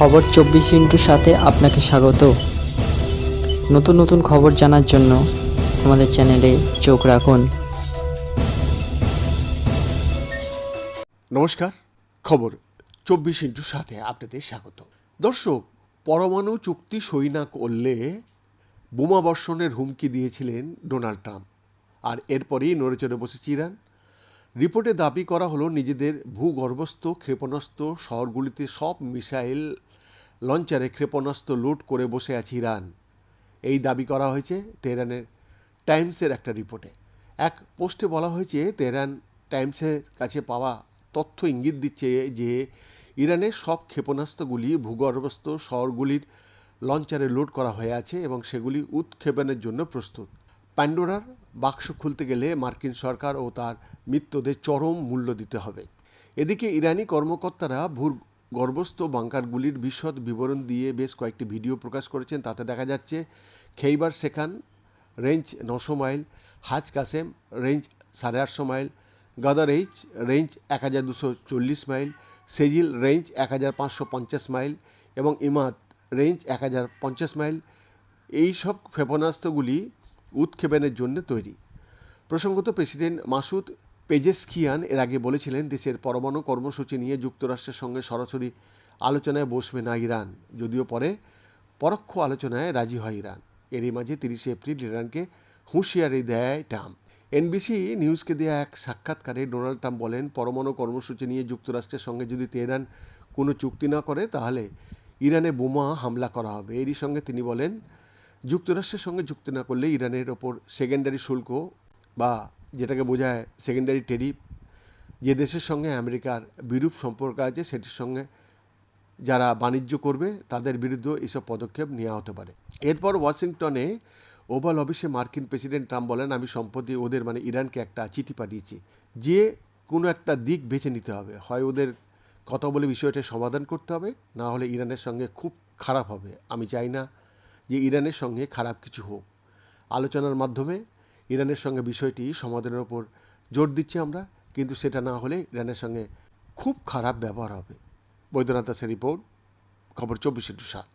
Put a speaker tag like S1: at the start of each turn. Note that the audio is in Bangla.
S1: খবর চব্বিশ ইন্টুর সাথে আপনাকে স্বাগত। নতুন নতুন খবর জানার জন্য আমাদের চ্যানেলে চোখ রাখুন।
S2: নমস্কার, খবর চব্বিশ ইন্টুর সাথে আপনাদের স্বাগত। দর্শক, পরমাণু চুক্তি সই না করলে বোমা বর্ষণের হুমকি দিয়েছিলেন ডোনাল্ড ট্রাম্প। আর এরপরেই নড়ে চড়ে বসেছে ইরান রিপোর্টে দাবি করা হলো, নিজেদের ভূগর্ভস্থ, ক্ষেপণাস্ত্র, শহরগুলিতে সব মিসাইল লঞ্চারে ক্ষেপণাস্ত্র লোড করে বসে আছে ইরান। এই দাবি করা হয়েছে তেহরানের টাইমসের একটা রিপোর্টে। এক পোস্টে বলা হয়েছে, তেহরান টাইমসের কাছে পাওয়া তথ্য ইঙ্গিত দিচ্ছে যে ইরানের সব ক্ষেপণাস্ত্রগুলি ভূগর্ভস্থ শহরগুলির লঞ্চারে লোড করা হয়ে আছে এবং সেগুলি উৎক্ষেপণের জন্য প্রস্তুত। প্যান্ডোরার বাক্স খুলতে গেলে মার্কিন সরকার ও তার মিত্রদের চরম মূল্য দিতে হবে। এদিকে ইরানি কর্মকর্তারা ভূ গর্ভস্থ বাংকারগুলির বিশদ বিবরণ দিয়ে বেশ কয়েকটি ভিডিও প্রকাশ করেছেন। তাতে দেখা যাচ্ছে, খেইবার সেখান, রেঞ্জ নশো মাইল, হাজ কাসেম, রেঞ্জ সাড়ে আটশো মাইল, গাদার এইচ, রেঞ্জ এক হাজার দুশো চল্লিশ মাইল, সেজিল রেঞ্জ এক হাজার পাঁচশো পঞ্চাশ মাইল এবং ইমাদ রেঞ্জ এক হাজার পঞ্চাশ মাইল। এই সব ক্ষেপণাস্ত্রগুলি উৎক্ষেপণের জন্য তৈরি। প্রসঙ্গত প্রেসিডেন্ট মাসুদ পেজেসকিয়ান এর আগে বলেছিলেন, দেশের পরমাণু কর্মসূচি নিয়ে যুক্তরাষ্ট্রের সঙ্গে সরাসরি আলোচনায় বসবে না ইরান। যদিও পরে পরোক্ষ আলোচনায় রাজি হয় ইরান। এরই মাঝে তিরিশে এপ্রিল ইরানকে হুঁশিয়ারি দেয় ট্রাম্প। এনবিসি নিউজকে দেওয়া এক সাক্ষাৎকারে ডোনাল্ড ট্রাম্প বলেন, পরমাণু কর্মসূচি নিয়ে যুক্তরাষ্ট্রের সঙ্গে যদি তেহরান কোনো চুক্তি না করে, তাহলে ইরানে বোমা হামলা করা হবে। এরই সঙ্গে তিনি বলেন, যুক্তরাষ্ট্রের সঙ্গে চুক্তি না করলে ইরানের ওপর সেকেন্ডারি শুল্ক বা যেটাকে বোঝায় সেকেন্ডারি টেরিফ যে দেশের সঙ্গে আমেরিকার বিরূপ সম্পর্ক আছে, সেটির সঙ্গে যারা বাণিজ্য করবে, তাদের বিরুদ্ধে এইসব পদক্ষেপ নেওয়া হতে পারে। এরপর ওয়াশিংটনে ওভাল অফিসে মার্কিন প্রেসিডেন্ট ট্রাম্প বলেন, আমি সম্প্রতি ওদের মানে ইরানকে একটা চিঠি পাঠিয়েছি। যে কোনো একটা দিক বেছে নিতে হবে। হয় ওদের কথা বলে বিষয়টা সমাধান করতে হবে, না হলে ইরানের সঙ্গে খুব খারাপ হবে। আমি চাই না যে ইরানের সঙ্গে খারাপ কিছু হোক। আলোচনার মাধ্যমে ইরানের সঙ্গে বিষয়টি সমাধানের ওপর জোর দিচ্ছি আমরা, কিন্তু সেটা না হলে ইরানের সঙ্গে খুব খারাপ ব্যবহার হবে। বৈদ্যনাথ দাসের রিপোর্ট, খবর চব্বিশ সাত।